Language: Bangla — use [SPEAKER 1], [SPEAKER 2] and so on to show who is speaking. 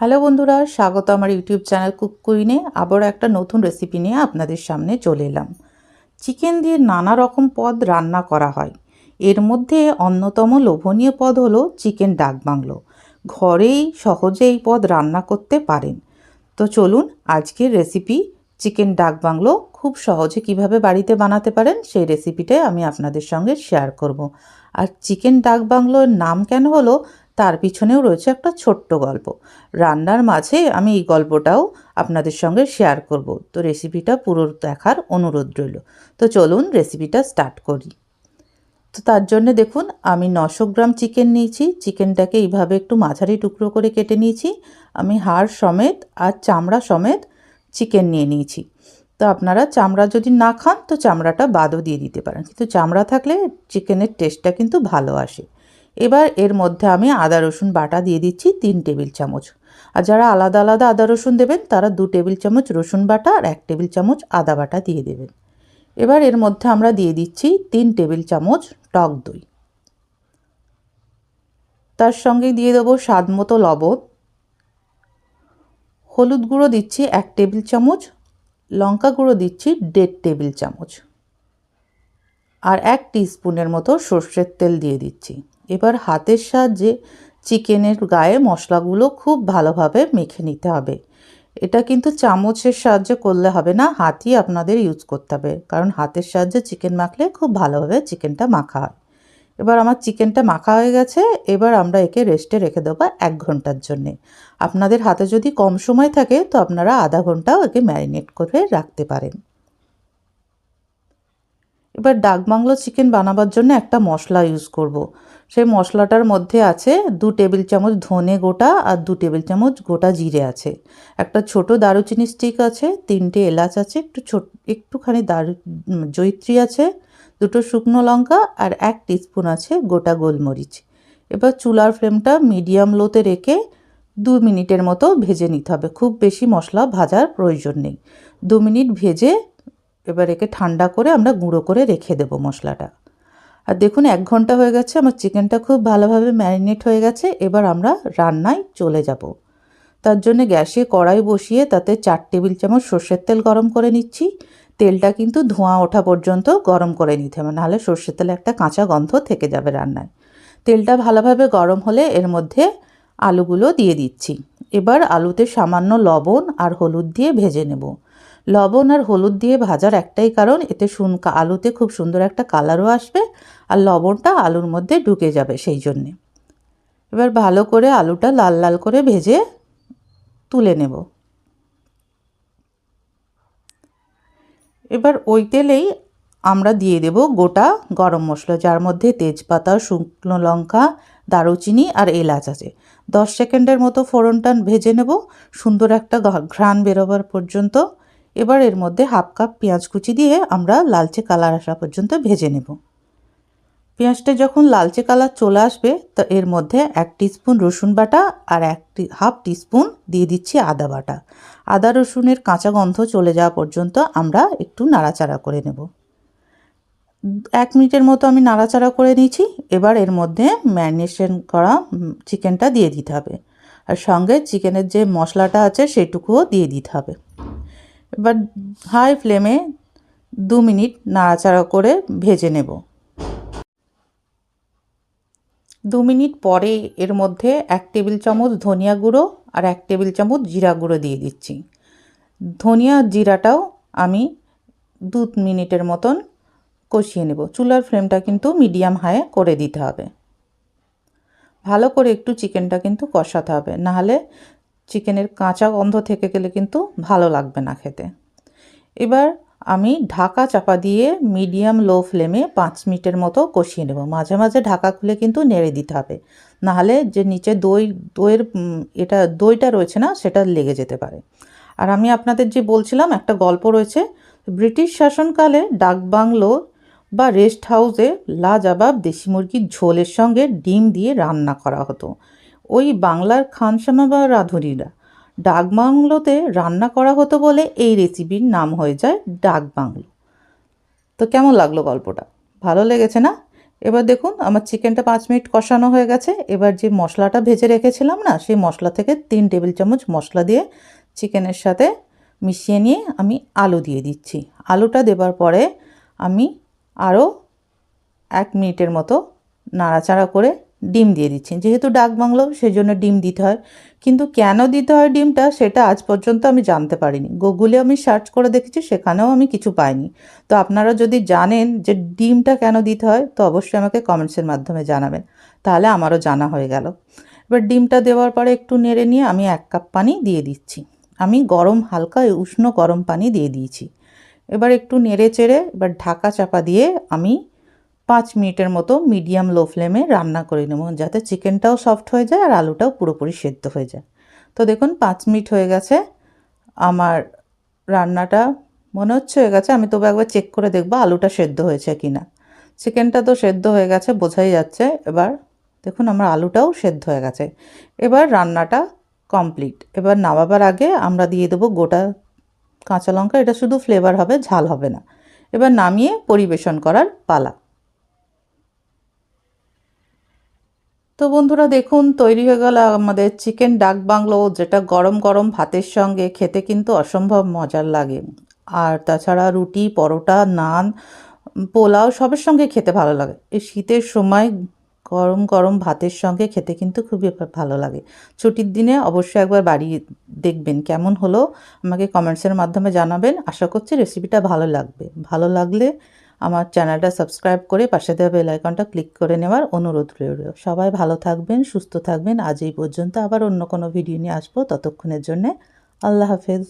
[SPEAKER 1] হ্যালো বন্ধুরা, স্বাগত আমার ইউটিউব চ্যানেল কুক কুইনে। আবারও একটা নতুন রেসিপি নিয়ে আপনাদের সামনে চলে এলাম। চিকেন দিয়ে নানা রকম পদ রান্না করা হয়। এর মধ্যে অন্যতম লোভনীয় পদ হলো চিকেন ডাক বাংলো। ঘরেই সহজে এই পদ রান্না করতে পারেন। তো চলুন, আজকের রেসিপি চিকেন ডাক বাংলো খুব সহজে কীভাবে বাড়িতে বানাতে পারেন সেই রেসিপিটাই আমি আপনাদের সঙ্গে শেয়ার করব। আর চিকেন ডাক বাংলোর নাম কেন হলো তার পিছনেও রয়েছে একটা ছোট্ট গল্প। রান্নার মাঝে আমি এই গল্পটাও আপনাদের সঙ্গে শেয়ার করব। তো রেসিপিটা পুরো দেখার অনুরোধ রইল। তো চলুন রেসিপিটা স্টার্ট করি। তো তার জন্য দেখুন, আমি নশো গ্রাম চিকেন নিয়েছি। চিকেনটাকে এইভাবে একটু মাঝারি টুকরো করে কেটে নিয়েছি। আমি হাড় সমেত আর চামড়া সমেত চিকেন নিয়ে নিয়েছি। তো আপনারা চামড়া যদি না খান, তো চামড়াটা বাদও দিয়ে দিতে পারেন। কিন্তু চামড়া থাকলে চিকেনের টেস্টটা কিন্তু ভালো আসে। এবার এর মধ্যে আমি আদা, রসুন বাটা দিয়ে দিচ্ছি তিন টেবিল চামচ। আর যারা আলাদা আলাদা আদা, রসুন দেবেন, তারা দু টেবিল চামচ রসুন বাটা আর এক টেবিল চামচ আদা বাটা দিয়ে দেবেন। এবার এর মধ্যে আমরা দিয়ে দিচ্ছি তিন টেবিল চামচ টক দই। তার সঙ্গে দিয়ে দেবো স্বাদ মতো লবণ। হলুদ গুঁড়ো দিচ্ছি এক টেবিল চামচ, লঙ্কা গুঁড়ো দিচ্ছি দেড় টেবিল চামচ। আর এক স্পুনের মতো সর্ষের তেল দিয়ে দিচ্ছি। এবার হাতের সাহায্যে চিকেনের গায়ে মশলাগুলো খুব ভালোভাবে মেখে নিতে হবে। এটা কিন্তু চামচের সাহায্যে করলে হবে না, হাতই আপনাদের ইউজ করতে হবে। কারণ হাতের সাহায্যে চিকেন মাখলে খুব ভালোভাবে চিকেনটা মাখা হয়। এবার আমার চিকেনটা মাখা হয়ে গেছে, এবার আমরা একে রেস্টে রেখে দেবো এক ঘণ্টার জন্যে। আপনাদের হাতে যদি কম সময় থাকে, তো আপনারা আধা ঘন্টাও একে ম্যারিনেট করে রাখতে পারেন। এবার ডাক বাংলো চিকেন বানাবার জন্য একটা মশলা ইউজ করব। সেই মশলাটার মধ্যে আছে দু টেবিল চামচ ধনে গোটা আর দু টেবিল চামচ গোটা জিরে আছে। একটা ছোট দারুচিনি স্টিক আছে, তিনটে এলাচ আছে, একটু ছোট একটুখানি দারু জৈত্রী আছে, দুটো শুকনো লঙ্কা আর এক টিস্পুন আছে গোটা গোলমরিচ। এবার চুলার ফ্লেমটা মিডিয়াম লোতে রেখে দু মিনিটের মতো ভেজে নিতে হবে। খুব বেশি মশলা ভাজার প্রয়োজন নেই। দু মিনিট ভেজে এবার একে ঠান্ডা করে আমরা গুঁড়ো করে রেখে দেবো মশলাটা। আর দেখুন, এক ঘণ্টা হয়ে গেছে, আমার চিকেনটা খুব ভালোভাবে ম্যারিনেট হয়ে গেছে, এবার আমরা রান্নায় চলে যাব। তার জন্য গ্যাসে কড়াই বসিয়ে তাতে চার টেবিল চামচ সর্ষের তেল গরম করে নিচ্ছি। তেলটা কিন্তু ধোঁয়া ওঠা পর্যন্ত গরম করে নিতে হবে, নাহলে সর্ষের তেলে একটা কাঁচা গন্ধ থেকে যাবে রান্নায়। তেলটা ভালোভাবে গরম হলে এর মধ্যে আলুগুলো দিয়ে দিচ্ছি। এবার আলুতে সামান্য লবণ আর হলুদ দিয়ে ভেজে নেব। লবণ আর হলুদ দিয়ে ভাজার একটাই কারণ, এতে শুন আলুতে খুব সুন্দর একটা কালারও আসবে আর লবণটা আলুর মধ্যে ঢুকে যাবে সেই জন্যে। এবার ভালো করে আলুটা লাল লাল করে ভেজে তুলে নেব। এবার ওই তেলেই আমরা দিয়ে দেব গোটা গরম মশলা, যার মধ্যে তেজপাতা, শুকনো লঙ্কা, দারুচিনি আর এলাচ আছে। দশ সেকেন্ডের মতো ফোড়নটা ভেজে নেব। সুন্দর একটা ঘ্রাণ বেরোবার পর্যন্ত এবার এর মধ্যে হাফ কাপ পেঁয়াজ কুচি দিয়ে আমরা লালচে কালার আসা পর্যন্ত ভেজে নেব। পেঁয়াজটা যখন লালচে কালার চলে আসবে, তো এর মধ্যে এক স্পুন রসুন বাটা আর এক হাফ টিস্পুন দিয়ে দিচ্ছি আদা বাটা। আদা রসুনের কাঁচা গন্ধ চলে যাওয়া পর্যন্ত আমরা একটু নাড়াচাড়া করে নেব। এক মিনিটের মতো আমি নাড়াচাড়া করে নিয়েছি। এবার এর মধ্যে ম্যারিনেশন করা চিকেনটা দিয়ে দিতে হবে। আর সঙ্গে চিকেনের যে মশলাটা আছে, সেটুকুও দিয়ে দিতে হবে। এবার হাই ফ্লেমে দু মিনিট নাড়াচাড়া করে ভেজে নেব। দু মিনিট পরে এর মধ্যে এক টেবিল চামচ ধনিয়া গুঁড়ো আর এক টেবিল চামচ জিরা গুঁড়ো দিয়ে দিচ্ছি। ধনিয়া জিরাটাও আমি দু মিনিটের মতন কষিয়ে নেব। চুলার ফ্লেমটা কিন্তু মিডিয়াম হাই করে দিতে হবে। ভালো করে একটু চিকেনটা কিন্তু কষাতে হবে। নাহলে চিকেনের কাঁচা গন্ধ থেকে গেলে কিন্তু ভালো লাগবে না খেতে। এবার আমি ঢাকা চাপা দিয়ে মিডিয়াম লো ফ্লেমে পাঁচ মিনিটের মতো কষিয়ে নেব। মাঝে মাঝে ঢাকা খুলে কিন্তু নেড়ে দিতে হবে। নাহলে যে নিচে দই, দইয়ের এটা দইটা রয়েছে না, সেটা লেগে যেতে পারে। আর আমি আপনাদের যে বলছিলাম, একটা গল্প রয়েছে, ব্রিটিশ শাসনকালে ডাকবাংলো বা রেস্ট হাউসে লাজাবাব দেশি মুরগির ঝোলের সঙ্গে ডিম দিয়ে রান্না করা হতো। ওই বাংলার খানসামা বা রাঁধুনিরা ডাক বাংলোতে রান্না করা হতো বলে এই রেসিপির নাম হয়ে যায় ডাক বাংলো। তো কেমন লাগল গল্পটা? ভালো লেগেছে না? এবার দেখুন, আমার চিকেনটা পাঁচ মিনিট কষানো হয়ে গেছে। এবার যে মশলাটা ভেজে রেখেছিলাম না, সেই মশলা থেকে তিন টেবিল চামচ মশলা দিয়ে চিকেনের সাথে মিশিয়ে নিয়ে আমি আলু দিয়ে দিচ্ছি। আলুটা দেবার পরে আমি আরও এক মিনিটের মতো নাড়াচাড়া করে ডিম দিয়ে দিচ্ছি যেহেতু ডাক বাংলো সেই জন্য ডিম দিতে হয়। কিন্তু কেন দিতে হয় ডিমটা, সেটা আজ পর্যন্ত আমি জানতে পারিনি। গুগলে আমি সার্চ করে দেখেছি, সেখানেও আমি কিছু পাইনি। তো আপনারা যদি জানেন যে ডিমটা কেন দিতে হয়, তো অবশ্যই আমাকে কমেন্টসের মাধ্যমে জানাবেন। তাহলে আমারও জানা হয়ে গেল। এবার ডিমটা দেওয়ার পরে একটু নেড়ে নিয়ে আমি এক কাপ পানি দিয়ে দিচ্ছি। আমি গরম, হালকা, উষ্ণ গরম পানি দিয়ে দিয়েছি। এবার একটু নেড়ে চেড়ে, এবার ঢাকা চাপা দিয়ে আমি পাঁচ মিনিটের মতো মিডিয়াম লো ফ্লেমে রান্না করে নেব, যাতে চিকেনটাও সফট হয়ে যায় আর আলুটাও পুরোপুরি সেদ্ধ হয়ে যায়। তো দেখুন, পাঁচ মিনিট হয়ে গেছে। আমার রান্নাটা মনে হচ্ছে হয়ে গেছে। আমি তবে একবার চেক করে দেখব আলুটা সেদ্ধ হয়েছে কি না চিকেনটা তো সেদ্ধ হয়ে গেছে, বোঝাই যাচ্ছে। এবার দেখুন, আমার আলুটাও সেদ্ধ হয়ে গেছে। এবার রান্নাটা কমপ্লিট। এবার নামাবার আগে আমরা দিয়ে দেবো গোটা কাঁচা লঙ্কা। এটা শুধু ফ্লেভার হবে, ঝাল হবে না। এবার নামিয়ে পরিবেশন করার পালা। তো বন্ধুরা দেখুন, তৈরি হয়ে গেল আমাদের চিকেন ডাক বাংলো, যেটা গরম গরম ভাতের সঙ্গে খেতে কিন্তু অসম্ভব মজার লাগে। আর তাছাড়া রুটি, পরোটা, নান, পোলাও সবের সঙ্গে খেতে ভালো লাগে। এই শীতের সময় গরম গরম ভাতের সঙ্গে খেতে কিন্তু খুবই ভালো লাগে। ছুটির দিনে অবশ্যই একবার বাড়ি দেখবেন কেমন হলো, আমাকে কমেন্টসের মাধ্যমে জানাবেন। আশা করছি রেসিপিটা ভালো লাগবে। ভালো লাগলে আমার চ্যানেলটা সাবস্ক্রাইব করে পাশে দেওয়া বেল আইকনটা ক্লিক করে নেওয়ার অনুরোধ রইল। সবাই ভালো থাকবেন, সুস্থ থাকবেন। আজ এই পর্যন্ত আবার অন্য কোনো ভিডিও নিয়ে আসব। ততক্ষণের জন্যে আল্লাহ হাফেজ।